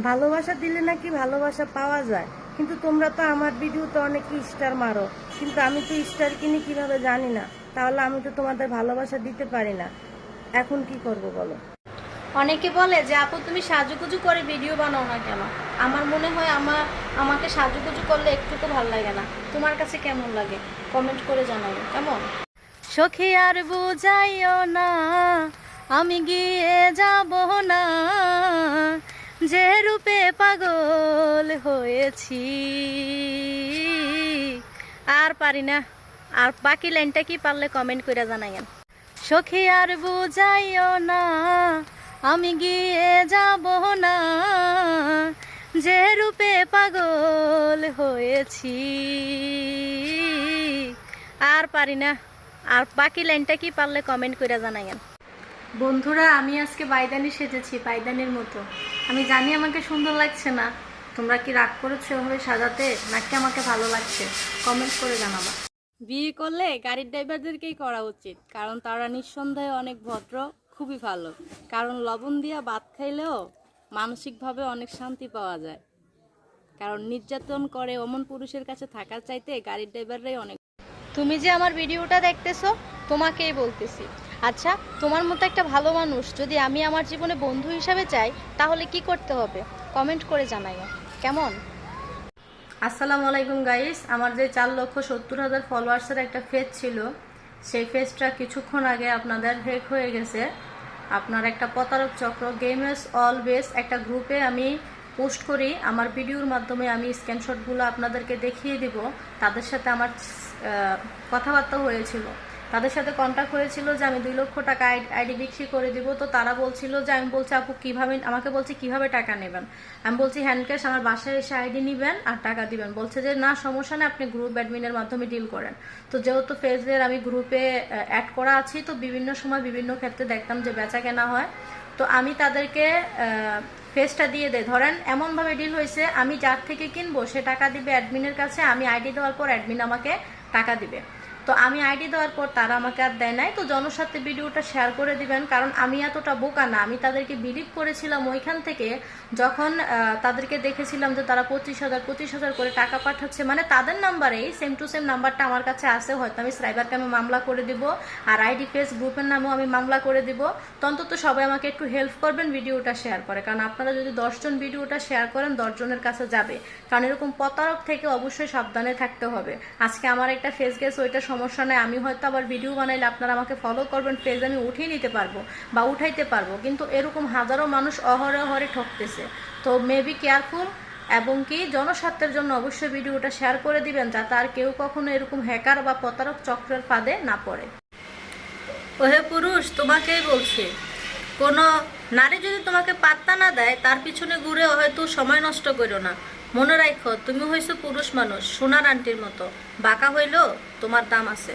ভালোবাসা দিলে নাকি ভালোবাসা পাওয়া যায়? কিন্তু তোমরা তো আমার ভিডিওতে অনেক স্টার মারো। কিন্তু আমি তো স্টার কিনি কীভাবে জানি না। তাহলে আমি তো তোমাদের ভালোবাসা দিতে পারি না। এখন কি করব বলো? অনেকে বলে যে আপু তুমি সাজুগুজু করে ভিডিও বানাও না কেন? আমার মনে হয় আমার আমাকে সাজুগুজু করলে একটুকু ভালো লাগে না। তোমার কাছে কেমন লাগে? কমেন্ট করে জানাব কেমন? সখী আর বুঝাইও না আমি গিয়ে যাব না। যে রূপে পাগল হয়েছি। আর পারি না। আর বাকি লাইনটা কি পারলে কমেন্ট করে জানাইয়েন। সখী আর বুঝাইও না, আমি গিয়ে যাব না। যে রূপে পাগল হয়েছি, আর পারি না। আর বাকি লাইনটা কি পারলে কমেন্ট করে জানাইয়েন। বন্ধুরা আমি আজকে বাইদানি সেজেছি বাইদানির মতো। আমি জানি আমাকে সুন্দর লাগছে না। তোমরা কি রাগ করেছ এভাবে সাজাতে নাকি আমাকে ভালো লাগছে? কমেন্ট করে জানাবা। বিয়ে করলে গাড়ির ড্রাইভারদেরকেই করা উচিত কারণ তারা নিঃসন্দেহে অনেক ভদ্র খুবই ভালো। কারণ লবণ দিয়া ভাত খাইলেও মানসিকভাবে অনেক শান্তি পাওয়া যায়। কারণ নির্যাতন করে অমন পুরুষের কাছে থাকার চাইতে গাড়ির ড্রাইভাররাই অনেক তুমি যে আমার ভিডিওটা দেখতেছো তোমাকেই বলতেছি। আচ্ছা তোমার মতো একটা ভালো মানুষ যদি আমি আমার জীবনে বন্ধু হিসাবে চাই, তাহলে কি করতে হবে? কমেন্ট করে জানাইও। কেমন? আসসালামু আলাইকুম গাইস আমার যে চার লক্ষ সত্তর হাজার ফলোয়ার্সের একটা ফেজ ছিল, সেই ফেজটা কিছুক্ষণ আগে আপনাদের হেক হয়ে গেছে। আপনার একটা প্রতারক চক্র গেমস অলওয়েজ একটা গ্রুপে আমি পোস্ট করি, আমার ভিডিওর মাধ্যমে আমি স্ক্রিনশটগুলো আপনাদেরকে দেখিয়ে দিব, তাদের সাথে আমার কথাবার্তা হয়েছিল। তাদের সাথে কন্ট্যাক্ট হয়েছিল যে আমি দুই লক্ষ টাকা আইডি বিক্রি করে দিব। তো তারা বলছিল যে, আমি বলছি, আপু, কীভাবে আমাকে বলছি, কীভাবে টাকা নেবেন? আমি বলছি, হ্যান্ড ক্যাশ, আমার বাসায় এসে আইডি নেবেন আর টাকা দিবেন। বলছে যে, না, সমস্যা নেই, আপনি গ্রুপ অ্যাডমিনের মাধ্যমে ডিল করেন। তো যেহেতু ফেসদের আমি গ্রুপে অ্যাড করা আছি, তো বিভিন্ন সময় বিভিন্ন ক্ষেত্রে দেখতাম যে বেচা কেনা হয়। তো আমি তাদেরকে ফেসটা দিয়ে দেয় ধরেন, এমনভাবে ডিল হয়েছে, আমি যার থেকে কিনবো, সে টাকা দিবে অ্যাডমিনের কাছে, আমি আইডি দেওয়ার পর অ্যাডমিন আমাকে টাকা দিবে। তো আমি আইডি দেওয়ার পর তারা আমাকে আর দেয় নাই। তো জনস্বার্থে ভিডিওটা শেয়ার করে দিবেন, কারণ আমি এতটা বোকা না। আমি তাদেরকে বিলিভ করেছিলাম ওইখান থেকে, যখন তাদেরকে দেখেছিলাম যে তারা পঁচিশ হাজার পঁচিশ হাজার করে টাকা পাঠাচ্ছে। মানে তাদের নাম্বারেই সেম টু সেম নাম্বারটা আমার কাছে আছে। হয়তো আমি সাইবারকে আমি মামলা করে দিব, আর আইডি ফেস গ্রুপের নামেও আমি মামলা করে দিব। তো অন্তত সবাই আমাকে একটু হেল্প করবেন ভিডিওটা শেয়ার করে। কারণ আপনারা যদি দশজন ভিডিওটা শেয়ার করেন দশজনের কাছে যাবে। কারণ এরকম প্রতারক থেকে অবশ্যই সাবধানে থাকতে হবে। আজকে আমার একটা ফেস গেস ওইটা সমস্যা নেই, আমি হয়তো আবার ভিডিও বানাইলে আপনারা আমাকে ফলো করবেন পেজ আমি উঠিয়ে নিতে পারব বা উঠাইতে পারব, কিন্তু এরকম হাজারো মানুষ অহরে অহরে ঠকতেছে। তো মেবি কেয়ারফুল এবং কি জনস্বার্থের জন্য অবশ্যই ভিডিওটা শেয়ার করে দিবেন, যাতে আর কেউ কখনো এরকম হ্যাকার বা প্রতারক চক্রের ফাঁদে না পড়ে। ওহে পুরুষ, তোমাকেই বলছে, কোনো নারী যদি তোমাকে পাত্তা না দেয়, তার পিছনে ঘুরে হয়তো সময় নষ্ট করো না। মনে রাখো তুমি হয়েছো পুরুষ মানুষ, সোনার আন্টির মতো। বাঁকা হইলেও তোমার দাম আছে।